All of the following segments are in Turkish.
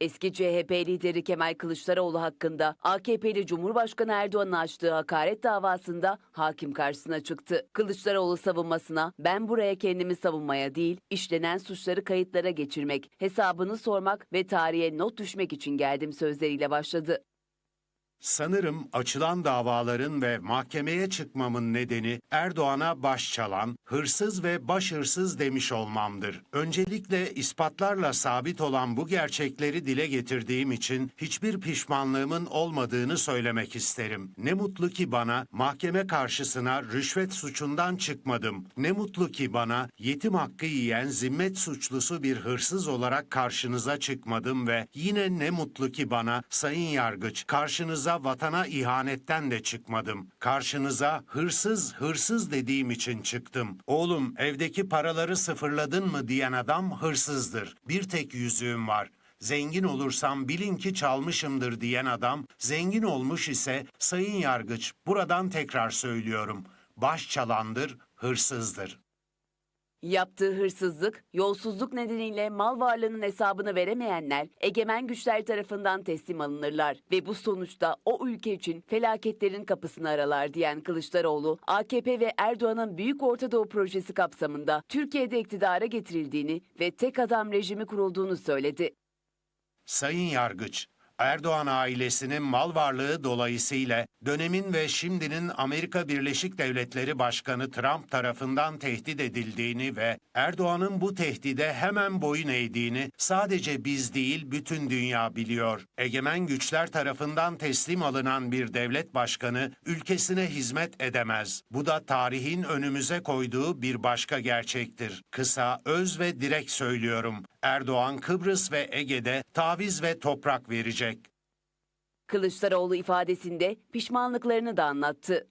Eski CHP lideri Kemal Kılıçdaroğlu hakkında AKP'li Cumhurbaşkanı Erdoğan'ın açtığı hakaret davasında hakim karşısına çıktı. Kılıçdaroğlu savunmasına ben buraya kendimi savunmaya değil, işlenen suçları kayıtlara geçirmek, hesabını sormak ve tarihe not düşmek için geldim sözleriyle başladı. Sanırım açılan davaların ve mahkemeye çıkmamın nedeni Erdoğan'a baş çalan, hırsız ve baş hırsız demiş olmamdır. Öncelikle ispatlarla sabit olan bu gerçekleri dile getirdiğim için hiçbir pişmanlığımın olmadığını söylemek isterim. Ne mutlu ki bana mahkeme karşısına rüşvet suçundan çıkmadım. Ne mutlu ki bana yetim hakkı yiyen zimmet suçlusu bir hırsız olarak karşınıza çıkmadım ve yine ne mutlu ki bana sayın yargıç karşınıza vatana ihanetten de çıkmadım. Karşınıza hırsız hırsız dediğim için çıktım. Oğlum evdeki paraları sıfırladın mı diyen adam hırsızdır. Bir tek yüzüğüm var. Zengin olursam bilin ki çalmışımdır diyen adam zengin olmuş ise sayın yargıç buradan tekrar söylüyorum. Baş çalandır, hırsızdır. Yaptığı hırsızlık, yolsuzluk nedeniyle mal varlığının hesabını veremeyenler egemen güçler tarafından teslim alınırlar ve bu sonuçta o ülke için felaketlerin kapısını aralar diyen Kılıçdaroğlu, AKP ve Erdoğan'ın Büyük Orta Doğu projesi kapsamında Türkiye'de iktidara getirildiğini ve tek adam rejimi kurulduğunu söyledi. Sayın Yargıç, Erdoğan ailesinin mal varlığı dolayısıyla dönemin ve şimdinin Amerika Birleşik Devletleri Başkanı Trump tarafından tehdit edildiğini ve Erdoğan'ın bu tehdide hemen boyun eğdiğini sadece biz değil bütün dünya biliyor. Egemen güçler tarafından teslim alınan bir devlet başkanı ülkesine hizmet edemez. Bu da tarihin önümüze koyduğu bir başka gerçektir. Kısa, öz ve direkt söylüyorum. Erdoğan Kıbrıs ve Ege'de taviz ve toprak verecek. Kılıçdaroğlu ifadesinde pişmanlıklarını da anlattı.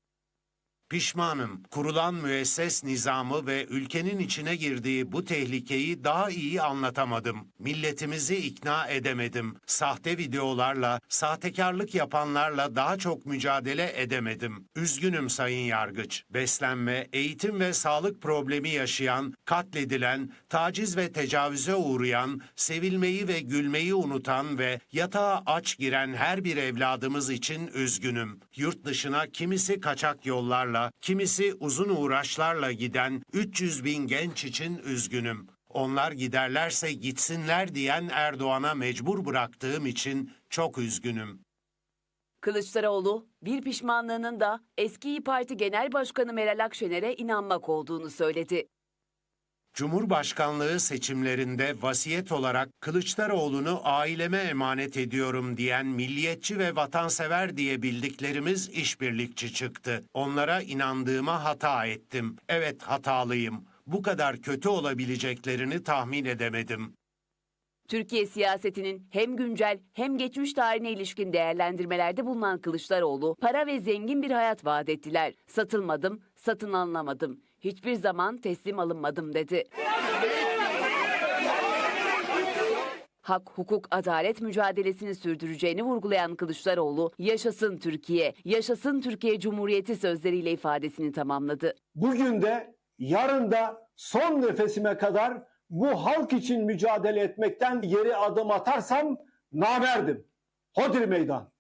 Pişmanım. Kurulan müesses nizamı ve ülkenin içine girdiği bu tehlikeyi daha iyi anlatamadım. Milletimizi ikna edemedim. Sahte videolarla, sahtekarlık yapanlarla daha çok mücadele edemedim. Üzgünüm Sayın Yargıç. Beslenme, eğitim ve sağlık problemi yaşayan, katledilen, taciz ve tecavüze uğrayan, sevilmeyi ve gülmeyi unutan ve yatağa aç giren her bir evladımız için üzgünüm. Yurt dışına kimisi kaçak yollarla, kimisi uzun uğraşlarla giden 300 bin genç için üzgünüm. Onlar giderlerse gitsinler diyen Erdoğan'a mecbur bıraktığım için çok üzgünüm. Kılıçdaroğlu bir pişmanlığının da eski İYİ Parti Genel Başkanı Meral Akşener'e inanmak olduğunu söyledi. Cumhurbaşkanlığı seçimlerinde vasiyet olarak Kılıçdaroğlu'nu aileme emanet ediyorum diyen milliyetçi ve vatansever diye bildiklerimiz işbirlikçi çıktı. Onlara inandığıma hata ettim. Evet hatalıyım. Bu kadar kötü olabileceklerini tahmin edemedim. Türkiye siyasetinin hem güncel hem geçmiş tarihine ilişkin değerlendirmelerde bulunan Kılıçdaroğlu, para ve zengin bir hayat vaat ettiler. Satılmadım, satın alınamadım. Hiçbir zaman teslim alınmadım dedi. Hak, hukuk, adalet mücadelesini sürdüreceğini vurgulayan Kılıçdaroğlu, yaşasın Türkiye, yaşasın Türkiye Cumhuriyeti sözleriyle ifadesini tamamladı. Bugün de yarın da son nefesime kadar bu halk için mücadele etmekten geri adım atarsam namerdim. Hodri meydan.